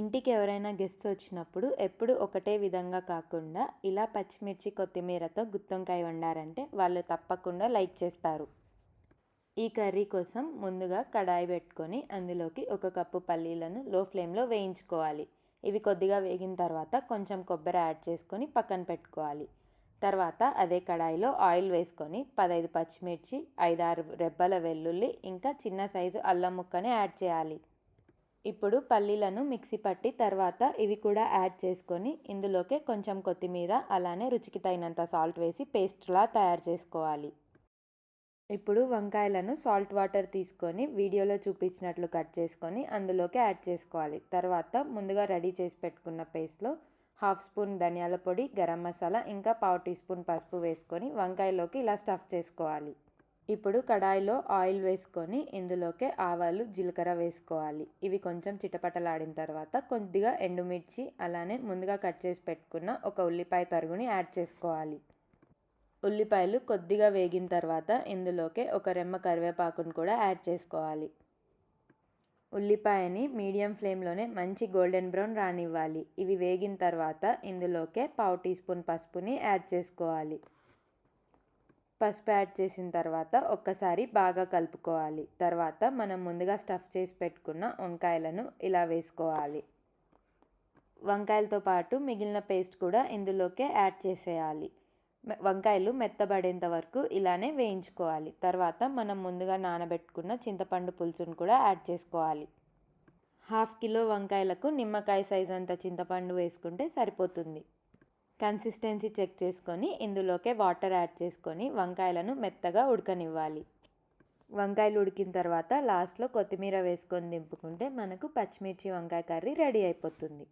ఇంటికి ఎవరైనా గెస్ట్ వచ్చినప్పుడు ఎప్పుడు ఒకటే విధంగా కాకుండా ఇలా పచ్చిమిర్చి కొత్తిమీరతో గుత్తొంకాయ వండారంటే వాళ్ళు తప్పకుండా లైక్ చేస్తారు. ఈ కర్రీ కోసం ముందుగా కడాయి పెట్టుకొని అందులోకి ఒక కప్పు పల్లీలను లో ఫ్లేమ్లో వేయించుకోవాలి. ఇవి కొద్దిగా వేగిన తర్వాత కొంచెం కొబ్బరి యాడ్ చేసుకొని పక్కన పెట్టుకోవాలి. తర్వాత అదే కడాయిలో ఆయిల్ వేసుకొని పదైదు పచ్చిమిర్చి ఐదారు రెబ్బల వెల్లుల్లి ఇంకా చిన్న సైజు అల్లం ముక్కని యాడ్ చేయాలి. ఇప్పుడు పల్లీలను మిక్సీ పట్టి తర్వాత ఇవి కూడా యాడ్ చేసుకొని ఇందులోకే కొంచెం కొత్తిమీర అలానే రుచికి తగినంత సాల్ట్ వేసి పేస్ట్లా తయారు చేసుకోవాలి. ఇప్పుడు వంకాయలను సాల్ట్ వాటర్ తీసుకొని వీడియోలో చూపించినట్లు కట్ చేసుకొని అందులోకి యాడ్ చేసుకోవాలి. తర్వాత ముందుగా రెడీ చేసి పెట్టుకున్న పేస్ట్లో హాఫ్ స్పూన్ ధనియాల పొడి గరం మసాలా ఇంకా పావు టీ స్పూన్ పసుపు వేసుకొని వంకాయలోకి ఇలా స్టఫ్ చేసుకోవాలి. ఇప్పుడు కడాయిలో ఆయిల్ వేసుకొని ఇందులోకి ఆవాలు జీలకర్ర వేసుకోవాలి. ఇవి కొంచెం చిటపటలాడిన తర్వాత కొద్దిగా ఎండుమిర్చి అలానే ముందుగా కట్ చేసి పెట్టుకున్న ఒక ఉల్లిపాయ తరుగుని యాడ్ చేసుకోవాలి. ఉల్లిపాయలు కొద్దిగా వేగిన తర్వాత ఇందులోకి ఒక రెమ్మ కరివేపాకును కూడా యాడ్ చేసుకోవాలి. ఉల్లిపాయని మీడియం ఫ్లేమ్లోనే మంచి గోల్డెన్ బ్రౌన్ రానివ్వాలి. ఇవి వేగిన తర్వాత ఇందులోకే పావు టీ స్పూన్ పసుపుని యాడ్ చేసుకోవాలి. పసుపు యాడ్ చేసిన తర్వాత ఒక్కసారి బాగా కలుపుకోవాలి. తర్వాత మనం ముందుగా స్టఫ్ చేసి పెట్టుకున్న వంకాయలను ఇలా వేసుకోవాలి. వంకాయలతో పాటు మిగిలిన పేస్ట్ కూడా ఇందులోకే యాడ్ చేసేయాలి. వంకాయలు మెత్తబడేంత వరకు ఇలానే వేయించుకోవాలి. తర్వాత మనం ముందుగా నానబెట్టుకున్న చింతపండు పులుసును కూడా యాడ్ చేసుకోవాలి. హాఫ్ కిలో వంకాయలకు నిమ్మకాయ సైజ్ అంత చింతపండు వేసుకుంటే సరిపోతుంది. కన్సిస్టెన్సీ చెక్ చేసుకొని ఇందులోకే వాటర్ యాడ్ చేసుకొని వంకాయలను మెత్తగా ఉడకనివ్వాలి. వంకాయలు ఉడికిన తర్వాత లాస్ట్లో కొత్తిమీర వేసుకొని దింపుకుంటే మనకు పచ్చిమిర్చి వంకాయ కర్రీ రెడీ అయిపోతుంది.